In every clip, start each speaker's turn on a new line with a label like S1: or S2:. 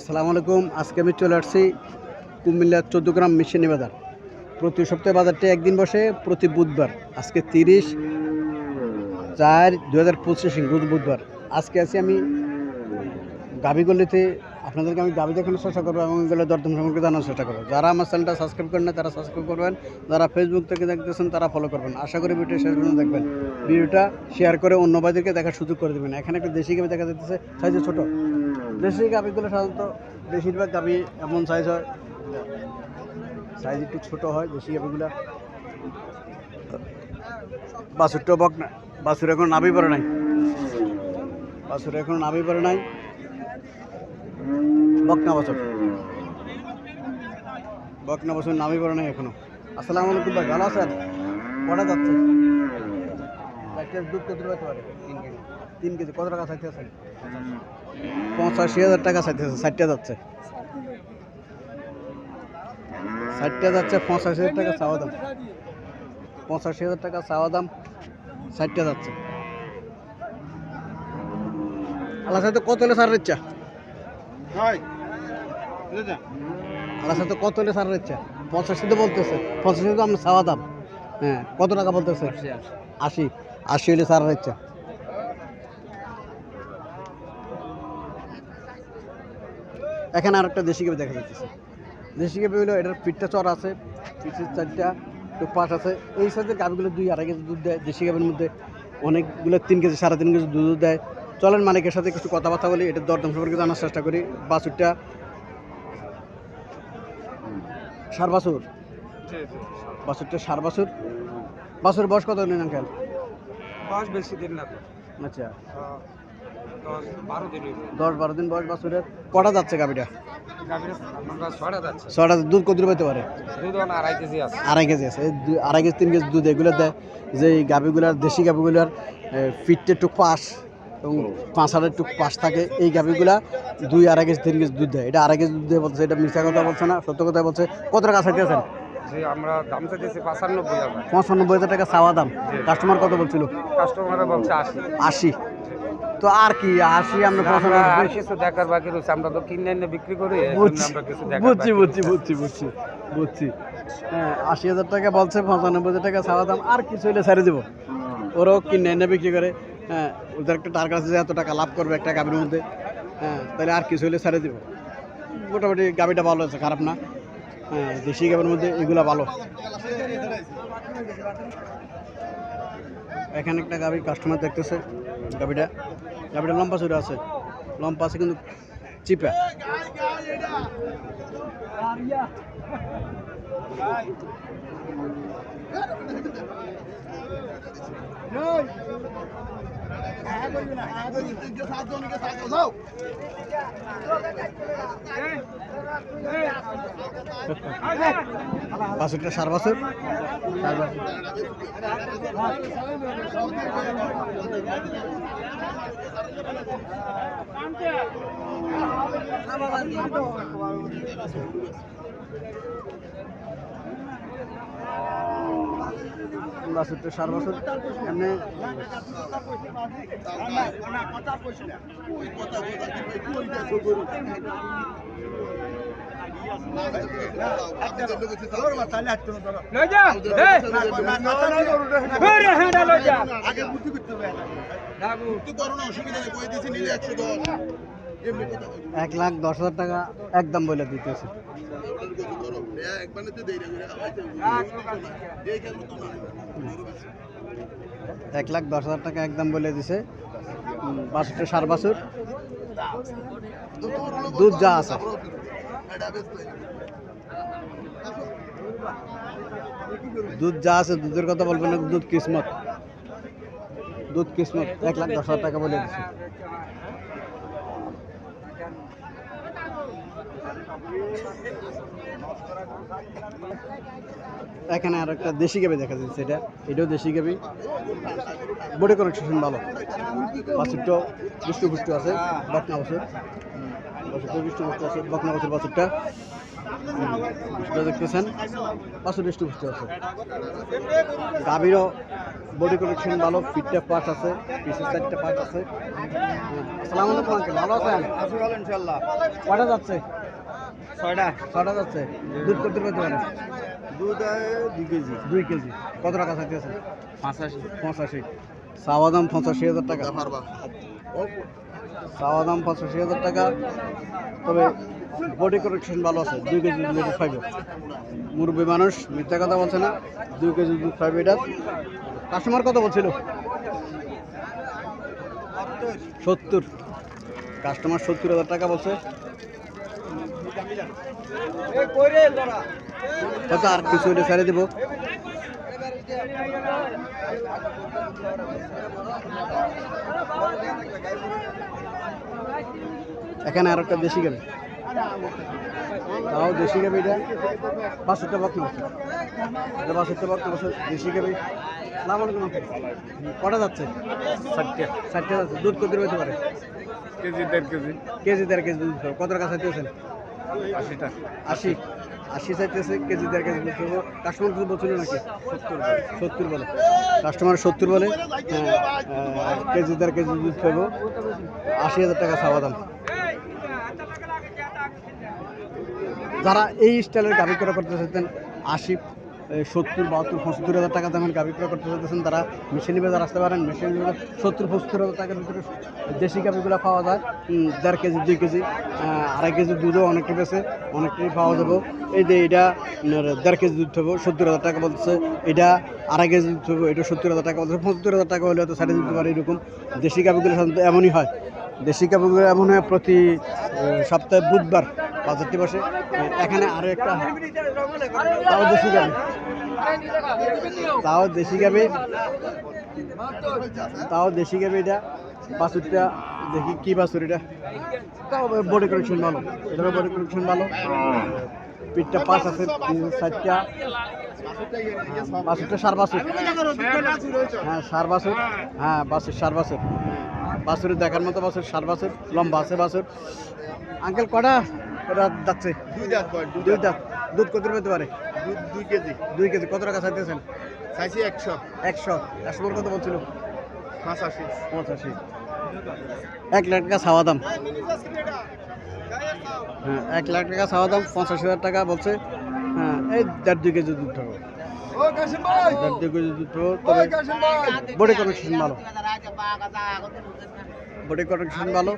S1: আসসালামু আলাইকুম। আজকে আমি চলে আসছি কুমিল্লার চোদ্দ গ্রাম মিশনি বাজার। প্রতি সপ্তাহে বাজারটি একদিন বসে, প্রতি বুধবার, আজকে তিরিশ চার দু হাজার পঁচিশ, রোজ বুধবার। আজকে আছি আমি গাবিগলিতে আপনাদেরকে আমি গাবি দেখানোর চেষ্টা করব এবং এগুলো দরদাম সম্পর্কে জানার চেষ্টা করব। যারা আমার চ্যানেলটা সাবস্ক্রাইব করেন না, তারা সাবস্ক্রাইব করবেন। যারা ফেসবুক থেকে দেখতেছেন, তারা ফলো করবেন। আশা করি ভিডিও শেষ পর্যন্ত দেখবেন। ভিডিওটা শেয়ার করে অন্য দেখার সুযোগ করে দেবেন। এখানে একটা দেশি গাবি দেখা যাচ্ছে সাইজে ছোটো। দেশি গাবিগুলো সাধারণত বেশিরভাগ গাবি এমন সাইজ হয়। সাইজ একটু ছোটো হয় দেশি গাবিগুলো বাছুরটাও বক না, বাছুর এখন নাবি পড়ে নাই। বাছুর এখন নাবি পড়ে নাই। বকনা বছর। বকনা বছর নামই পড়ে নাই এখনও। আসসালামু আলাইকুম ভাই, ভালো আছেন? কটা যাচ্ছে? দুধ কত পারে তিন কেজি তিন কেজি। কত টাকা চাইতে আছেন পঁচাশি হাজার টাকা চাইতে আছে ষাটটা যাচ্ছে। ষাটটা যাচ্ছে পঁচাশি হাজার টাকা চাওয়া দাম। পঁচাশি হাজার টাকা চাওয়া দাম ষাটটা যাচ্ছে। আল্লাহ সাথে কত হলে সার ইচ্ছা আল্লাহ সাথে কত হলে সার ইচ্ছা পঁচাশি তো বলতেছে। পঁচাশি তো আপনার চাওয়া দাম। হ্যাঁ কত টাকা বলতেছে? আশি আশি। হলে সার ইচ্ছা এখানে আর একটা দেশি কেবে দেখা যাচ্ছে। দেশি কেবে হলো এটার পিঠটা চর আছে পিঠের চারটা পাশ আছে। এই সাইজের গাভিগুলো দুই আড়াই কেজি দুধ দেয় দেশি গাভির মধ্যে। অনেকগুলো তিন কেজি সাড়ে তিন কেজি দুধ দেয়। চলেন মালিকের সাথে কিছু কথাবার্তা বলি এটার দরদাম সম্পর্কে জানার চেষ্টা করি। বাছুরটা সার বাছুর? বাছুরটা সার বাছুর? বাছুর বয়স কত নিন আঙ্কেল?
S2: বয়স বেশি দিন না
S1: আচ্ছা।
S2: আহ, দশ বারো দিন
S1: বয়স বাছুরের কটা যাচ্ছে গাভিটা? ছটা দুধ কত পেতে পারে?
S2: আড়াই কেজি আছে।
S1: আড়াই কেজি তিন কেজি দুধ এগুলো দেয়। যে গাভিগুলার দেশি গাভিগুলার ফিটটা একটু পাশ এবং পাঁচ হাজার একটু পাশ থাকে এই গাভিগুলা দুই আড়াই কেজি তিন কেজি দুধ দেয়। এটা আড়াই কেজি দুধ দিয়ে বলছে এটা মিথ্যা কথা বলছে না সত্য কথা বলছে। কত টাকা চাইতে আছেন?
S2: আমরা দাম চাইতেছি পাঁচানব্বই হাজার।
S1: পঁচানব্বই হাজার টাকা চাওয়া দাম। কাস্টমার কত বলছিল?
S2: কাস্টমারে বলছে আশি।
S1: আশি। তো আর কি আশি আমরা
S2: আমরা আর কিছু দেখার বাকি রয়েছে। আমরা তো কিনে এনে বিক্রি করি
S1: বুঝছি বুঝছি বুঝছি বুঝছি বুঝছি হ্যাঁ আশি হাজার টাকা বলছে পঁচানব্বই হাজার টাকা চাওয়া দাম আর কিছু হলে ছেড়ে দেবো। ওরাও কিনে এনে বিক্রি করে। হ্যাঁ ওদের একটা টার্গেট আছে যে এত টাকা লাভ করবে একটা গাভীর মধ্যে হ্যাঁ তাহলে আর কিছু হলে ছেড়ে দেবো। মোটামুটি গাভীটা ভালো আছে খারাপ না। হ্যাঁ দেশি গাভীর মধ্যে এগুলা ভালো। এখানে একটা গাভী কাস্টমার দেখতেছে গাভীটা। গাভীটা লম্বা চুরে আছে। লম্বা আছে কিন্তু চিপা। বাছুরটা সার বাছুর। সার বাছুর বাছুরটা সার বাছুর এমনি এক লাখ দশ হাজার টাকা একদম বলে দিতেছে। এক লাখ দশ হাজার টাকা একদম বলে দিছে। উম, বাছুরটা সার বাছুর। দুধ যা আছে। দুধ যা আছে দুধের কথা বলবেন না দুধ কিসমত। দুধ কিসমত এক লাখ দশ হাজার টাকা বলে দিছে। এখানে আর একটা দেশি গাবি দেখা যাচ্ছে এটা। এটাও দেশি গাবি। বডি কানেকশন ভালো। বাছুরটাও দুষ্টু পুষ্টু আছে বকনা বছর। বাছুরটা দুষ্টু পুষ্টু আছে বকনা বছর বাছুরটা। দেখতেছেন বাছুর দুষ্টু পুষ্টু আছে। গাভীরও বডি কানেকশন ভালো ফিটটা পার্ট আছে পিসের চারটা পার্ট আছে। আসসালামু আলাইকুম ভালো আছেন?
S2: ভালো ইনশাল্লাহ
S1: কটা যাচ্ছে?
S2: ছয়টা?
S1: যাচ্ছে। দুধ করতে পারে
S2: দুধ দুই কেজি।
S1: দুই কেজি। কত টাকা
S2: পাঁচাশি।
S1: পঁচাশি। চাওয়া দাম পঁচাশি হাজার টাকা।
S3: পারবা।
S1: চাওয়া দাম পঁচাশি হাজার টাকা। তবে বডি কারেকশন ভালো আছে। দুই কেজি দুধ পাইবে মুরব্বী মানুষ মিথ্যা কথা বলছে না। দুই কেজি দুধ পাইবে এটা। কাস্টমার কত বলছিল? সত্তর। কাস্টমার সত্তর হাজার টাকা বলছে। আর কিছু ছেড়ে দেবো? এখানে আর একটা দেশি গাবি তাও দেশি গাবি এটা। বাষট্টি বক না। এটা বাষট্টি বক না দেশি গাবি আলাইকুম কটা যাচ্ছে?
S2: ষাটটা।
S1: ষাটটা যাচ্ছে। দুধ কত হতে পারে?
S2: কেজি দেড় কেজি।
S1: কেজি দেড় কেজি দুধ। কত টাকা চাইতেছেন?
S2: আশিটা।
S1: আশি। আশি চাইতেছে কেজি, দেড় কেজি দুধ খাব কাস্টমার কিছু বলছিল নাকি? সত্তর সত্তর বলে। কাস্টমার সত্তর বলে। কেজি, দেড় কেজি দুধ খাব আশি হাজার টাকা চাওয়া যারা এই স্টাইলের গাড়ি করা করতে চাইতেন, আশি সত্তর, বাহাত্তর, পঁচাত্তর হাজার টাকা দামের গাভি ক্রয় করতে চাইতেছেন তারা, মেশিনি বাজার আসতে পারেন, মেশিনি সত্তর, পঁচাত্তর হাজার টাকার ভিতরে দেশি গাভিগুলো পাওয়া যায়। দেড় কেজি, দুই কেজি আড়াই কেজি দুধও অনেকটা বেছে অনেকটাই পাওয়া যাবে। এই যে এটা দেড় কেজি দুধ হবে, সত্তর হাজার টাকা বলছে এটা আড়াই কেজি দুধ হবে, এটা সত্তর হাজার টাকা বলছে পঁচাত্তর হাজার টাকা হলে হয়তো সাড়ে দিতে পারে, এরকম। দেশি গাভিগুলো সাধারণত এমনই হয়। দেশি গাভিগুলো এমন হয় প্রতি সপ্তাহে বুধবার বাজারটি বসে এখানে আরও একটা তাও দেশি গাবি। তাও দেশি গাবি। তাও দেশি গাবি এটা। বাছুরটা, দেখি কি বাছুর এটা। তাও বডি কালেকশন ভালো। এটারও বডি কালেকশন ভালো। পিঠটা পাঁচ আছে সাতটা বাছুরটা সার বাছুর। হ্যাঁ সার বাছুর। হ্যাঁ বাছুর, সার বাছুর। বাছুর দেখার মতো বাছুর, সার বাছুর, লম্বা আছে বাছুর। আঙ্কেল, কটা? কটা যাচ্ছে।
S3: দুই দাঁত দুই
S1: দাঁত। দুধ কত পেতে পারে?
S3: দুধ দুই কেজি।
S1: দুই কেজি। কত টাকা চাইতেছেন?
S3: চাইছি একশো।
S1: একশো। কাস্টমার কত বলছিল?
S3: পাঁচাশি।
S1: পঁচাশি। এক লাখ টাকা ছাওয়া দাম। হ্যাঁ এক লাখ টাকা ছাওয়া দাম পঞ্চাশ হাজার টাকা বলছে। হ্যাঁ এই দেড় দুই কেজি দুধ থাকো দেড় দুই কেজি দুধ থাকো তবে বডি কানেকশন ভালো। বডি কানেকশন ভালো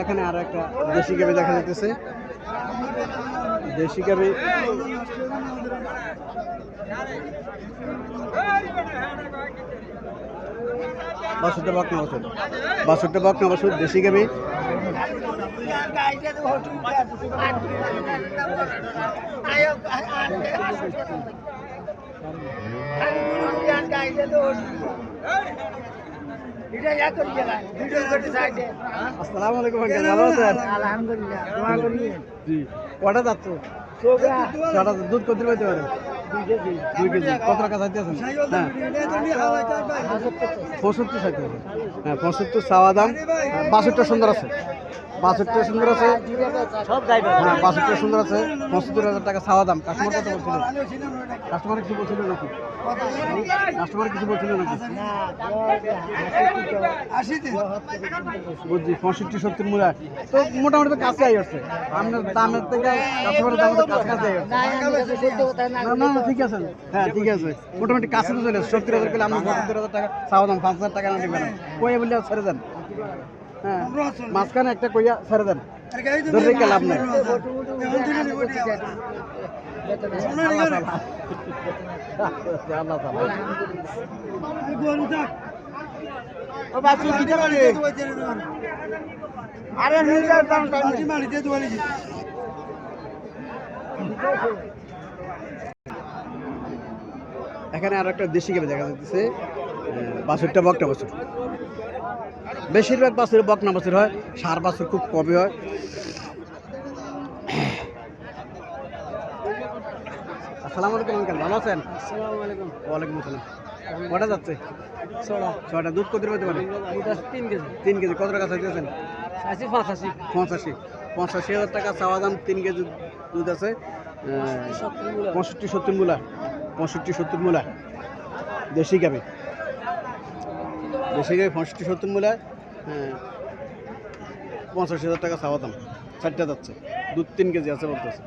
S1: এখানে আর একটা দেশি গাবি দেখা যাইতেছে। দেশি গাবি। বাসুরটা বাকনা বছর বাসুরটা বাকনা বছর দেশি গাবি। আসসালামু আলাইকুম আঙ্কেল ভালো আছেন?
S4: আলহামদুলিল্লাহ দোয়া করি।
S1: জি কটা যাচ্ছে ছটা দুধ কত পাইতে পারে? দুই কেজি। কত টাকা চাইতেছেন হ্যাঁ। পঁয়ষট্টি চাইতেছে হ্যাঁ পঁয়ষট্টি চাওয়া দাম। বাষট্টি সুন্দর আছে। বাষট্টি সুন্দর আছে। হ্যাঁ বাষট্টি সুন্দর আছে। পঁচাত্তর হাজার টাকা চাওয়া দাম। কাস্টমার কত বলছিল কাস্টমার কিছু বলছিল নাকি? কাস্টমার কিছু বলছিল নাকি? বুঝছি পঁয়ষট্টি সত্তর মূলা তো মোটামুটি কাছে আই আসছে। আপনার দামের থেকে কাস্টমারের দাম কাছে কাছে আই না না ঠিক আছে। হ্যাঁ ঠিক আছে। মোটামুটি কাছে তো চলে সত্তর হাজার পেলে আপনি পঁচাত্তর হাজার টাকা চাওয়া দাম পাঁচ হাজার টাকা না দিবেন কইয়া বললে ছেড়ে দেন? হ্যাঁ মাঝখানে একটা কইয়া ছেড়ে দেন। ধরে লাভ নাই। এখানে আর একটা দেশি গাবি দেখা যাচ্ছে বাছুরটা বকটা বাছুর? বেশিরভাগ বাছুর বকনা বাছুর হয় সার বাছুর খুব কমই হয়। আসসালামু আলাইকুম আঙ্কেল ভালো আছেন?
S4: আসসালামু আলাইকুম।
S1: ওয়ালাইকুম আসসালাম। কটা যাচ্ছে?
S4: ছড়া
S1: ছয়টা দুধ কত পেতে পারে
S4: তিন কেজি।
S1: তিন কেজি কত টাকা চাইতেছেন?
S4: আশি পঁচাশি।
S1: পঁচাশি। পঁচাশি হাজার টাকা চাওয়া দাম তিন কেজি দুধ আছে। পঁয়ষট্টি সত্তর মূলা। পঁয়ষট্টি সত্তর মূলা। দেশি গাবি দেশি গায়ে পঁয়ষট্টি, সত্তর মূল্যায় হ্যাঁ পঞ্চাশ হাজার টাকা চাওয়া দাম, চারটা যাচ্ছে দু তিন কেজি আছে বলতেছে।